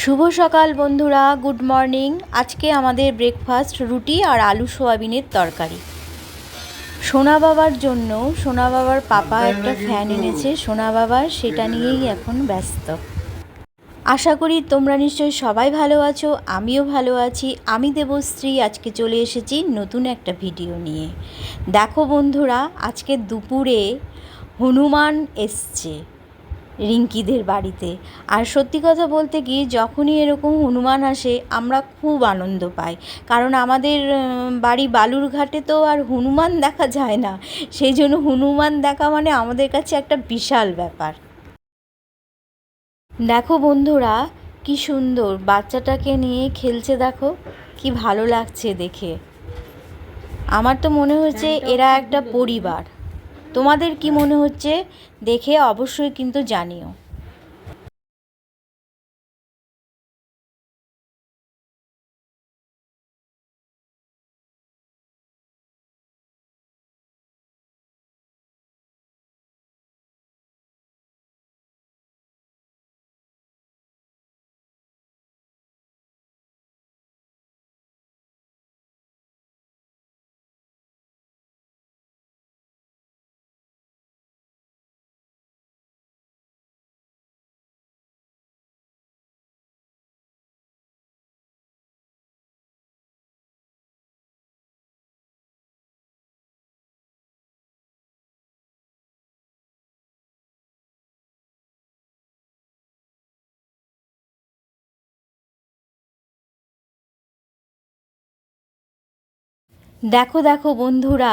শুভ সকাল বন্ধুরা, good morning. আজকে আমাদের ব্রেকফাস্ট রুটি আর আলু সোয়াবিনের তরকারি। সোনা বাবার জন্য, সোনা বাবার পাপা একটা ফ্যান এনেছে, সোনা বাবার সেটা নিয়েই এখন ব্যস্ত। আশা করি তোমরা নিশ্চয়ই সবাই ভালো আছো, আমিও ভালো আছি। আমি দেবশ্রী, আজকে চলে এসেছি নতুন একটা ভিডিও নিয়ে। দেখো বন্ধুরা, আজকে দুপুরে হনুমান এসছে। রিঙ্কিদের বাড়িতে। আর সত্যি কথা বলতে কি যখনই এরকম হনুমান আসে আমরা খুব আনন্দ পাই। কারণ আমাদের বাড়ি বালুরঘাটে তো আর হনুমান দেখা যায় না। সেই জন্য হনুমান দেখা মানে আমাদের কাছে একটা বিশাল ব্যাপার। দেখো বন্ধুরা কি সুন্দর বাচ্চাটাকে নিয়ে খেলছে দেখো কি ভালো লাগছে দেখে। আমার তো মনে হচ্ছে এরা একটা পরিবার। তোমাদের কি মনে হচ্ছে? দেখে অবশ্যই কিন্তু জানিও। দেখো দেখো বন্ধুরা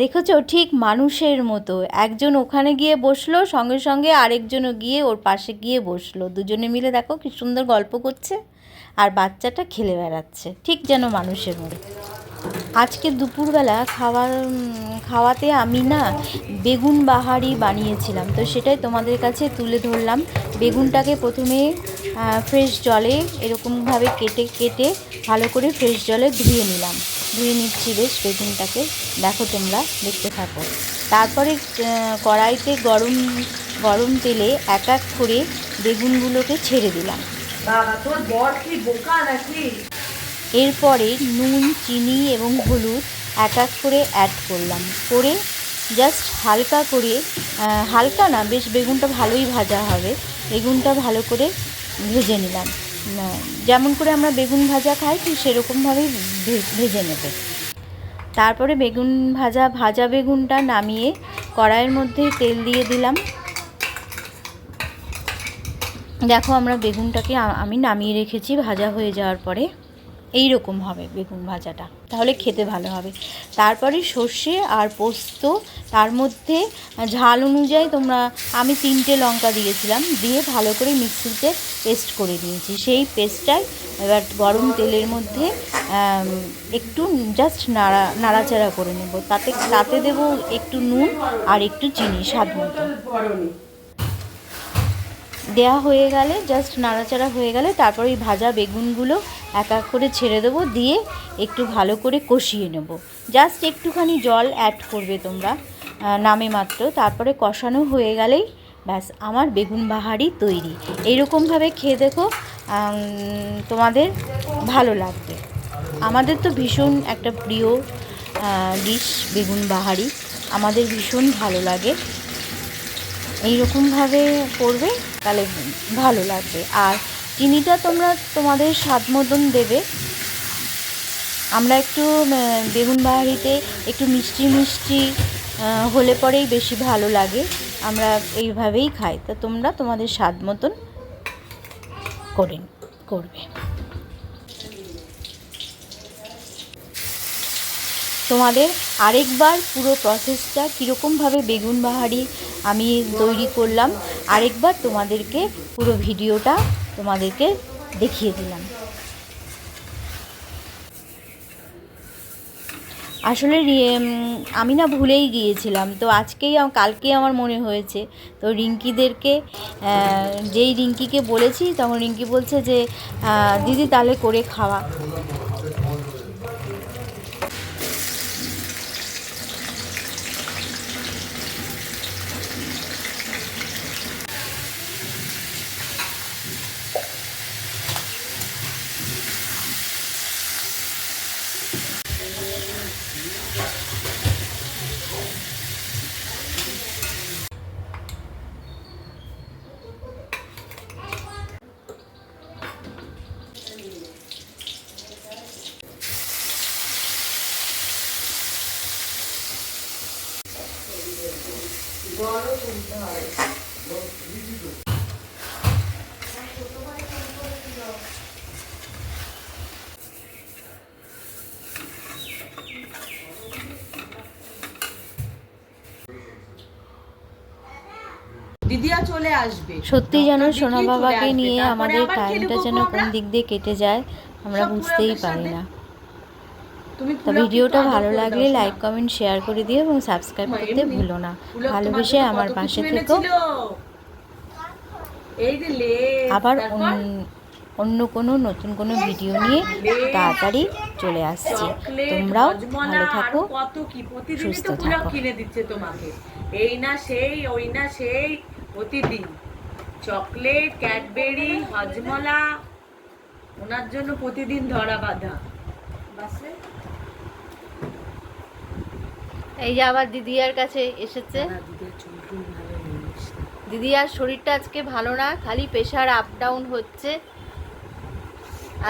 দেখেছ? ঠিক মানুষের মতো। একজন ওখানে গিয়ে বসল, সঙ্গে সঙ্গে আরেকজনও গিয়ে ওর পাশে গিয়ে বসল। দুজনে মিলে দেখো কি সুন্দর গল্প করছে আর বাচ্চাটা খেলে বেড়াচ্ছে। ঠিক যেন মানুষের মতো। আজকে দুপুরবেলা খাওয়ার খাওয়াতে আমি না বেগুন বাহারি বানিয়েছিলাম। তো সেটাই তোমাদের কাছে তুলে ধরলাম। বেগুনটাকে প্রথমে ফ্রেশ জলে এরকমভাবে কেটে কেটে ভালো করে ফ্রেশ জলে ধুয়ে নিলাম। ধুয়ে নিচ্ছি বেশ বেগুনটাকে। দেখো তোমরা দেখতে থাকো। তারপরে কড়াইতে গরম গরম তেলে এক এক করে বেগুনগুলোকে ছেড়ে দিলাম। এরপরে নুন চিনি এবং হলুদ এক এক করে অ্যাড করলাম। করে জাস্ট হালকা করে হালকা না বেশ বেগুনটা ভালোই ভাজা হবে। বেগুনটা ভালো করে ভেজে নিলাম। যেমন করে আমরা বেগুন ভাজা খাই, ঠিক সেরকমভাবেই ভেজে নেবে। তারপরে বেগুন ভাজা ভাজা বেগুনটা নামিয়ে কড়াইয়ের মধ্যে তেল দিয়ে দিলাম। দেখো আমরা বেগুনটাকে আমি নামিয়ে রেখেছি, ভাজা হয়ে যাওয়ার পরে। এই রকম হবে বেগুন ভাজাটা। তাহলে খেতে ভালো হবে। তারপরে সর্ষে আর পোস্ত, তার মধ্যে ঝাল অনুযায়ী তোমরা, আমি তিনটে লঙ্কা দিয়েছিলাম, দিয়ে ভালো করে মিক্সিতে পেস্ট করে নিয়েছি। সেই পেস্টটাই এবার গরম তেলের মধ্যে একটু জাস্ট নাড়া, নাড়াচাড়া করে নেব। তাতে তাতে দেবো একটু নুন আর একটু চিনি, স্বাদ মতো। দেয়া হয়ে গেলে জাস্ট নাড়াচাড়া হয়ে গেলে, তারপর ওই ভাজা বেগুনগুলো এক এক করে ছেড়ে দেবো, দিয়ে একটু ভালো করে কষিয়ে নেব। জাস্ট একটুখানি জল অ্যাড করবে তোমরা নামে মাত্র, তারপরে কষানো হয়ে গেলেই ব্যাস, আমার বেগুন বাহারি তৈরি। এইরকমভাবে খেয়ে দেখো তোমাদের ভালো লাগবে। আমাদের তো ভীষণ একটা প্রিয় ডিশ বেগুন বাহারি। আমাদের ভীষণ ভালো লাগে। এইরকমভাবে করবে, তাহলে ভালো লাগবে। আর চিনিটা তোমরা তোমাদের স্বাদ মতন দেবে। আমরা একটু বেগুন বাহারিতে একটু মিষ্টি মিষ্টি হলে পরেই বেশি ভালো লাগে। আমরা এইভাবেই খাই। তো তোমরা তোমাদের স্বাদ মতন করে, করবে। তোমাদের আরেকবার পুরো প্রসেসটা কীরকমভাবে বেগুন বাহারি আমি তৈরি করলাম, আরেকবার তোমাদেরকে পুরো ভিডিওটা তোমাদেরকে দেখিয়ে দিলাম। আসলে আমি না ভুলেই গিয়েছিলাম, তো আজকেই কালকেই আমার মনে হয়েছে, তো রিঙ্কিদেরকে যেই রিঙ্কিকে বলেছি, তখন রিঙ্কি বলছে যে দিদি তাহলে করে খাওয়া। তুলতে হবে দিদিয়া চলে আসবে। সত্যি যেন সোনা বাবাকে নিয়ে আমাদের টাইমটা যেন কোন দিক দিয়ে কেটে যায় আমরা বুঝতেই পারি না। তো ভিডিওটা ভালো লাগলে লাইক কমেন্ট শেয়ার করে দিও এবং সাবস্ক্রাইব করতে ভুলো না। ভালোবেসে আমার পাশে থেকো। আবার অন্য- কোনো নতুন কোনো ভিডিও নিয়ে তাড়াতাড়ি চলে আসছি। তোমরাও ভালো থাকো সুস্থ থাকো। কিনে দিচ্ছে তোমাকে। এই না সেই ওই না সেই প্রতিদিন। চকলেট ক্যাডবেরি হজমলা ওনার জন্য প্রতিদিন ধরা বাঁধা। এই যে আবার দিদিয়ার কাছে এসেছে। দিদিয়ার শরীরটা আজকে ভালো না খালি প্রেশার আপ ডাউন হচ্ছে।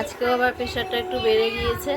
আজকেও আবার প্রেশারটা একটু বেড়ে গিয়েছে।